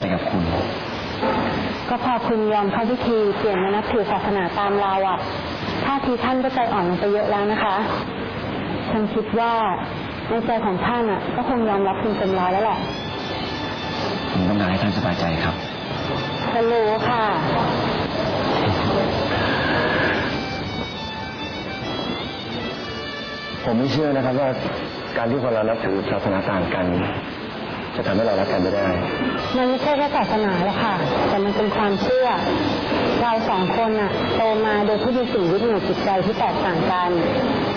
ไปกับคุณ ก็พอคุณยอมเข้าพิธีเปลี่ยนมานับถือศาสนาตามเราอะท่าทีท่านก็ใจอ่อนลงไปเยอะแล้วนะคะฉันคิดว่าในใจของท่านอะก็คงยอมรับคุณเต็มร้อยแล้วแหละผมต้องการให้ท่านสบายใจครับฉันรู้ค่ะ ผมไม่เชื่อนะครับว่าการที่คนเรานับถือศาสนาต่างกัน จะทำให้เรารักกันไม่ได้ มันไม่ใช่แค่ศาสนาหรอกค่ะ แต่มันเป็นความเชื่อ เราสองคนอะโตมาโดยที่มีสิ่งยึดเหนี่ยวจิตใจที่แตกต่างกัน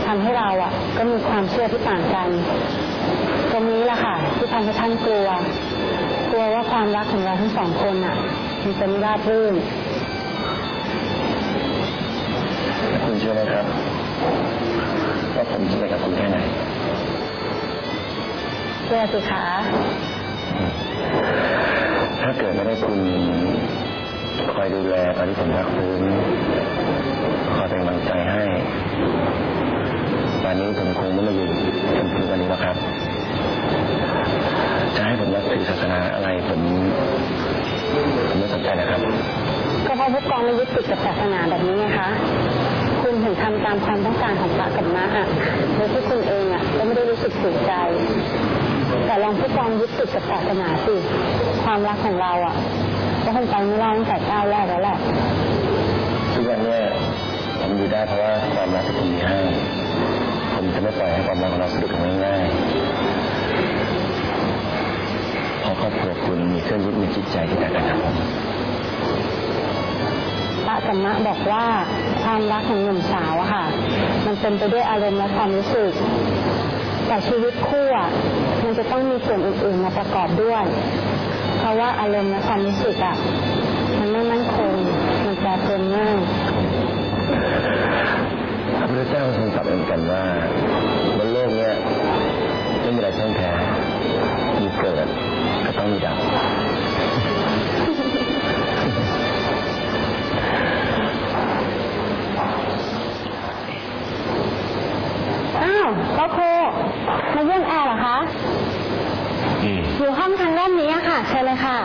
ทำให้เราอะก็มีความเชื่อที่ต่างกัน ตรงนี้แหละค่ะ ที่ทำให้ท่านกลัว กลัวว่าความรักของเราทั้งสองคนอะมันจะไม่ราบรื่นคุณเชื่อไหมครับว่าผมจะไปกับคุณแค่ไหนเชื่อสิคะ ถ้าเกิดไม่ได้คุณคอยดูแลตอนที่ผมรักพื้นคอยเป็นกำลังใจให้วันนี้ผมคงไม่มาอยู่จนถึงวันนี้แล้วครับ จะให้ผมนับถือศาสนาอะไรผมผมไม่สนใจนะครับ ก็เพราะผู้กองไม่ยึดติดกับศาสนาแบบนี้ไงคะคุณถึงทำตามความต้องการของพระกับมะอะโดยที่คุณเองอะก็ไม่ได้รู้สึกถูกใจ แต่ลองผู้กองยึดติดกับศาสนาสิความรักของเราอะก็คงไปไม่รอดตั้งแต่ก้าวแรกแล้วแหละทุกวันเนี้ผมอยู่ได้เพราะว่าความรักที่คุณมีให้ผมจะไม่ปล่อยให้ความรักของเราสะดุดลงง่ายๆเพราะครอบครัวคุณมีเครื่องยึดมีจิตใจที่แตกต่างจากผมพระกัมมะบอกว่าความรักของหนุ่มสาวอะค่ะ มันเป็นไปด้วยอารมณ์และความรู้สึกแต่ชีวิตคู่อะมัน จะต้องมีส่วนอื่นๆมาประกอบด้วย เพราะว่าอารมณ์และความรู้สึกอะมันไม่มั่นคงมันแปรปรวนง่ายพระพุทธเจ้าทรงตรัสเหมือนกันว่าบนโลกเนี้ยไม่มีอะไรเที่ยงแท้มีเกิดก็ต้องมีดับ ชิญเลยค่ะ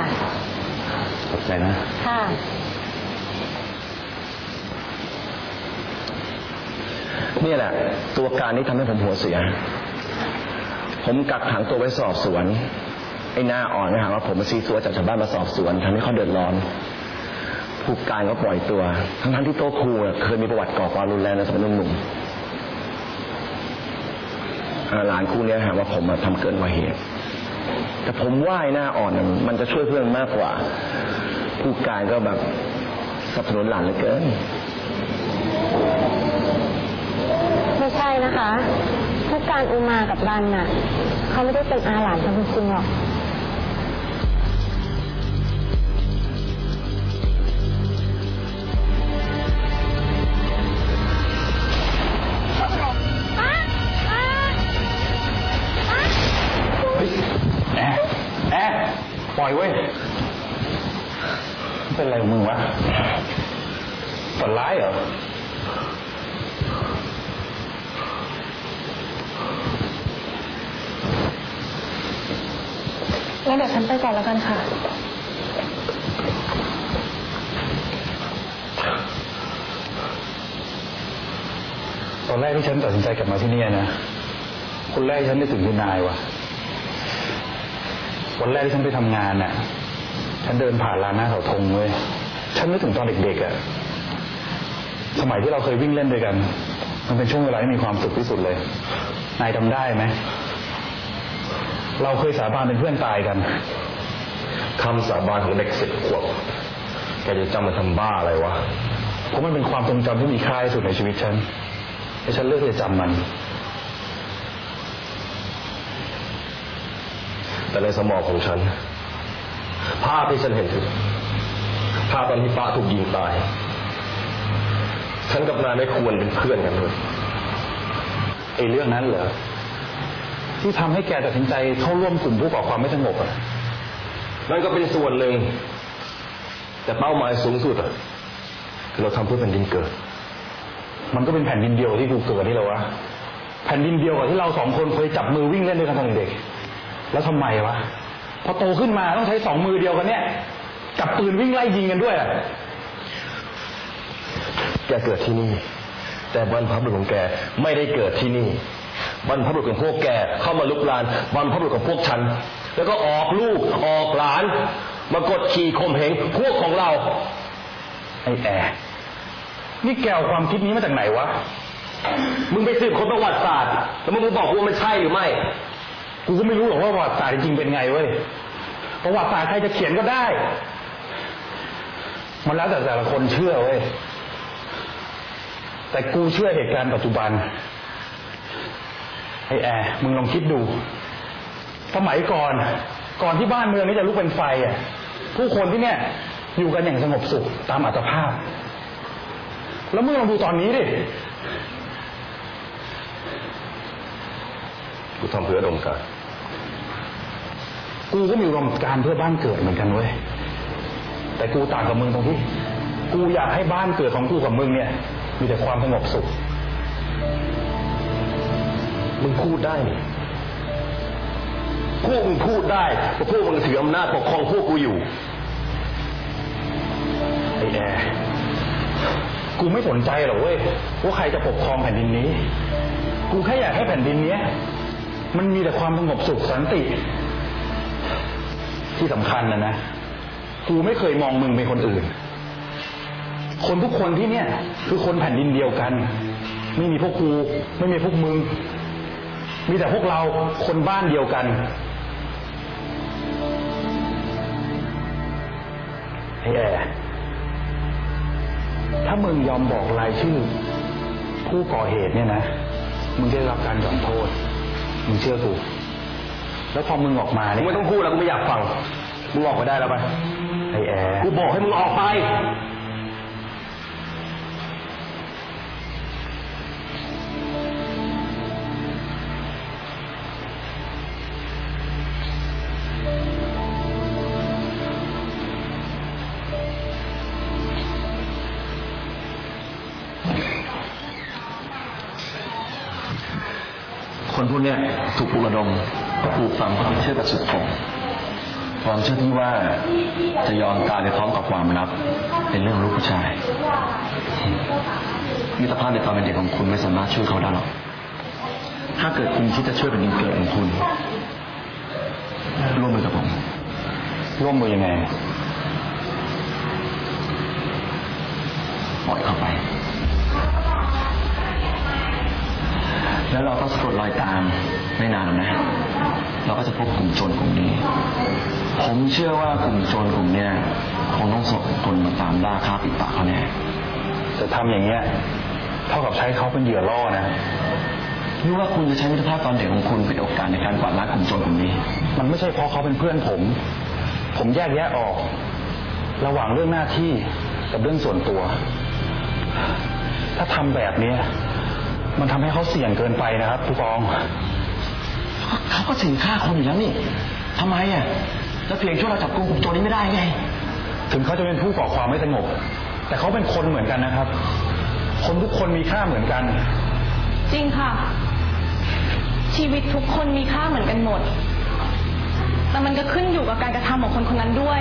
ขอบใจนะ ค่ะ นี่แหละ ตัวการที่ทำให้ผมหัวเสีย ผมกักขังตัวไว้สอบสวน ไอ้หน้าอ่อนไม่หาว่าผมมาซีซัวจากชาวบ้านมาสอบสวนทำให้เขาเดือดร้อนผู้การก็ปล่อยตัว ทั้งๆที่โต๊ะครูน่ะเคยมีประวัติก่อความรุนแรงในสมัยหนุ่มๆอ่าหลานคู่เนี้ยหาว่าผมมาทำเกินกว่าเหตุ แต่ผมว่าไอ้หน้าอ่อนมันจะช่วยเพื่อนมากกว่า ผู้การก็แบบสนับสนุนหลานเหลือเกิน ไม่ใช่นะคะ ผู้การอุมากับรันน่ะ เขาไม่ได้เป็นอาหลานกันจริงๆหรอก ปล่อยเว้ย เป็นไรของมึงวะฝันร้ายเหรอแล้วเดี๋ยวฉันไปก่อนแล้วกันค่ะ ตอนแรกที่ฉันตัดสินใจกลับมาที่เนี่ยนะ คนแรกที่ฉันนึกถึงคือนายว่ะ วันแรกที่ฉันไปทำงานน่ะ ฉันเดินผ่านลานหน้าเสาธงเว้ยฉันนึกถึงตอนเด็กๆอะ สมัยที่เราเคยวิ่งเล่นด้วยกัน มันเป็นช่วงเวลาที่มีความสุขที่สุดเลย นายจำได้ไหม เราเคยสาบานเป็นเพื่อนตายกันคำสาบานของเด็กสิบขวบ แกจะจำมาทำบ้าอะไรวะ เพราะมันเป็นความทรงจำที่มีค่าที่สุดในชีวิตฉัน และฉันเลือกที่จะจำมัน แต่ในสมองของฉัน ภาพที่ฉันเห็นคือภาพตอนที่ป้าถูกยิงตาย ฉันกับนายไม่ควรเป็นเพื่อนกันเลยไอ้เรื่องนั้นเหรอที่ทำให้แกตัดสินใจเข้าร่วมกลุ่มผู้ก่อความไม่สงบอะนั่นก็เป็นส่วนหนึ่ง แต่เป้าหมายสูงสุดอะคือเราทำเพื่อแผ่นดินเกิด มันก็เป็นแผ่นดินเดียวที่กูเกิดนี่แหละวะแผ่นดินเดียวกับที่เราสองคนเคยจับมือวิ่งเล่นด้วยกันตอนเด็กๆ แล้วทำไมวะพอโตขึ้นมาต้องใช้สองมือเดียวกันเนี่ย กับปืนวิ่งไล่ยิงกันด้วยอะแกเกิดที่นี่ แต่บรรพบุรุษของแกไม่ได้เกิดที่นี่บรรพบุรุษของพวกแกเข้ามาลุกลานบรรพบุรุษของพวกฉัน แล้วก็ออกลูกออกหลาน มากดขี่ข่มเหงพวกของเราไอ้แอร์นี่แกเอาความคิดนี้มาจากไหนวะ มึงไปสืบค้นประวัติศาสตร์ แล้วมึงมาบอกกูว่ามันใช่หรือไม่ กูก็ไม่รู้หรอกว่าประวัติศาสตร์จริงเป็นไงเว้ยประวัติศาสตร์ใครจะเขียนก็ได้ มันแล้วแต่แต่ละคนเชื่อเว้ยแต่กูเชื่อเหตุการณ์ปัจจุบันไอ้แอร์มึงลองคิดดู สมัยก่อน ก่อนที่บ้านเมืองนี้จะลุกเป็นไฟอะ ผู้คนที่เนี่ย อยู่กันอย่างสงบสุขตามอัตภาพ แล้วมึงลองดูตอนนี้ดิกูทำเพื่อดมการ กูก็มีอุดมการเพื่อบ้านเกิดเหมือนกันเว้ยแต่กูต่างกับมึงตรงที่ กูอยากให้บ้านเกิดของกูกับมึงเนี่ย มีแต่ความสงบสุข มึงพูดได้นี่พวกมึงพูดได้เพราะพวกมึงถืออำนาจปกครองพวกกูอยู่ไอ้แอร์กูไม่สนใจหรอกเว้ยว่าใครจะปกครองแผ่นดินนี้ กูแค่อยากให้แผ่นดินเนี้ย มันมีแต่ความสงบสุขสันติ ที่สำคัญนะนะกูไม่เคยมองมึงเป็นคนอื่น คนทุกคนที่เนี่ย คือคนแผ่นดินเดียวกัน ไม่มีพวกกูไม่มีพวกมึง มีแต่พวกเราคนบ้านเดียวกันไอ้แอร์ถ้ามึงยอมบอกรายชื่อ ผู้ก่อเหตุเนี่ยนะ มึงได้รับการยอมโทษ มึงเชื่อกู แล้วพอมึงออกมามึเนี่งยไม่ต้องพูดแล้วกูไม่อยากฟัง มึงออกไปได้แล้วไปไอ้แอร์กูบอกให้มึงออกไป คนพวกเนี้ยถูกปลุกระดม ปลูกฝังความเชื่อแบบสุดโต่งความเชื่อที่ว่าจะยอมตายไปพร้อมกับความลับ เป็นเรื่องลูกผู้ชายมิตรภาพในตอนเป็นเด็กของคุณไม่สามารถช่วยเขาได้หรอกถ้าเกิดคุณคิดจะช่วยเป็นดินเกิดของคุณ ร่วมมือกับผม ร่วมมือยังไง ปล่อยเข้าไป แล้วเราก็สะกดรอยตามไม่นานหรอกนะ เราก็จะพบกลุ่มโจรกลุ่มนี้ ผมเชื่อว่ากลุ่มโจรกลุ่มเนี้ยคงต้องส่งคนมาตามล่าฆ่าปิดปากเขาแน่จะทำอย่างเงี้ยเท่ากับใช้เขาเป็นเหยื่อล่อนะหรือว่าคุณจะใช้มิตรภาพตอนเด็กของคุณเป็นโอกาสในการกวาดล้างกลุ่มโจรกลุ่มนี้ มันไม่ใช่เพราะเขาเป็นเพื่อนผม ผมแยกแยะออก ระหว่างเรื่องหน้าที่กับเรื่องส่วนตัว ถ้าทำแบบเนี้ย มันทำให้เขาเสี่ยงเกินไปนะครับผู้กอง เขาก็ถึงฆ่าคนอยู่แล้วนี่ทำไมอะแล้วเพียงช่วยเราจับกลุ่มกลุ่มโจรนี้ไม่ได้ไง ถึงเขาจะเป็นผู้ก่อความไม่สงบ แต่เขาเป็นคนเหมือนกันนะครับ คนทุกคนมีค่าเหมือนกัน จริงค่ะ ชีวิตทุกคนมีค่าเหมือนกันหมด แต่มันก็ขึ้นอยู่กับการกระทำของคนคนนั้นด้วย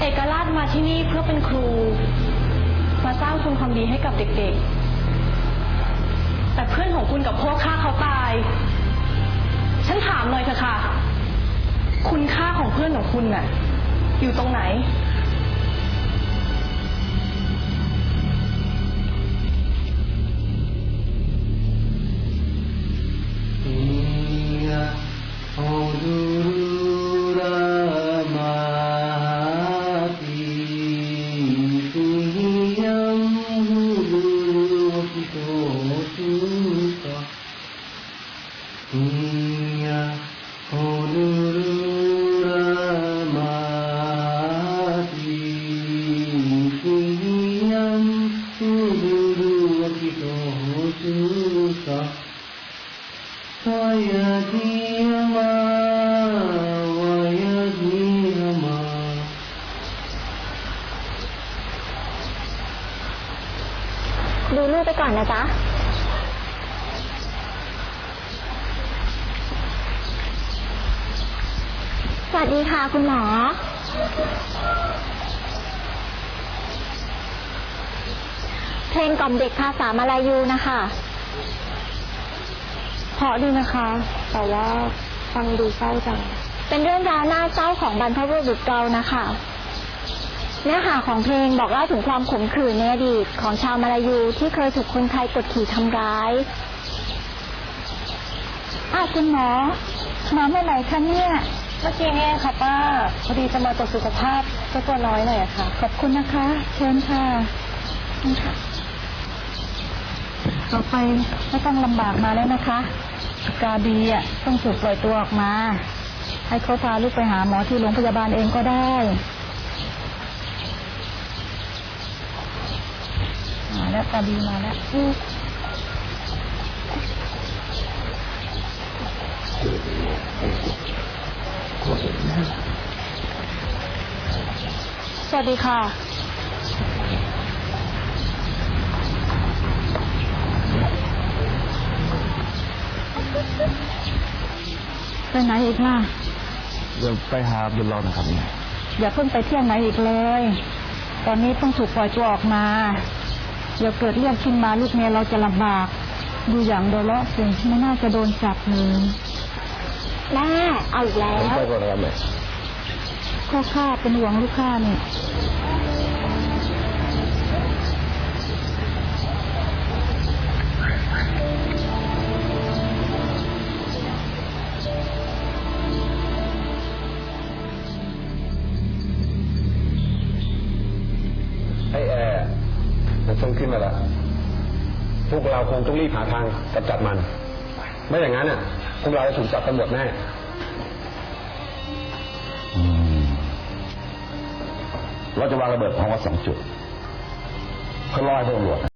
เอกราชมาที่นี่เพื่อเป็นครู มาสร้างคุณความดีให้กับเด็กๆ แต่เพื่อนของคุณกับพวกฆ่าเขาตาย ฉันถามหน่อยเถอะค่ะ คุณค่าของเพื่อนของคุณน่ะ อยู่ตรงไหน ดูลูกไปก่อนนะจ๊ะวัสดีค่ะคุณหมอ เพลงกล่อมเด็กภาษามาลายูนะคะเพราะดีนะคะ แต่ว่าฟังดูเศร้าจัง เป็นเรื่องราวน่าเศร้าของบรรพบุรุษเรานะคะ เนื้อหาของเพลงบอกเล่าถึงความขมขื่นในอดีตของชาวมาลายูที่เคยถูกคนไทยกดขี่ทำร้ายอ้าวคุณหมอหมาเมื่อไหร่คะเนี่ย เมื่อกี้เนี่ยค่ะป้า พอดีจะมาตรวจสุขภาพเจ้าตัวน้อยหน่อยอะค่ะ ขอบคุณนะคะ เชิญค่ะนี่ค่ะ ต่อไปไม่ต้องลำบากมาแล้วนะคะ กาบีอะต้องถูกปล่อยตัวออกมา ให้เขาพาลูกไปหาหมอที่โรงพยาบาลเองก็ได้ มา แล้วกาบีมาแล้วอืมสวัสดีค่ะ ไปไหนอีกล่ะเดี๋ยวไปหาบุญรอดนะครับอย่าเพิ่งไปเที่ยวไหนอีกเลย ตอนนี้ต้องถูกปล่อยตัวออกมา เดี๋ยวเกิดเรื่องขึ้นมาลูกเมียเราจะลำบากดูอย่างโดยเลาะสิไม่น่าจะโดนจับเลยแม่เอาอีกแล้วผมไปก่อนนะครับแม่ข้อข้าเป็นห่วงลูกข้าเนี่ ต้องขึ้นมาละพวกเราคงต้องรีบหาทางกำจัดมัน ไม่อย่างนั้นอะ พวกเราจะถูกจับตำรวจแน่เราจะวางระเบิดพร้อมกันสองจุดเพื่อล่อให้พวกตำรวจ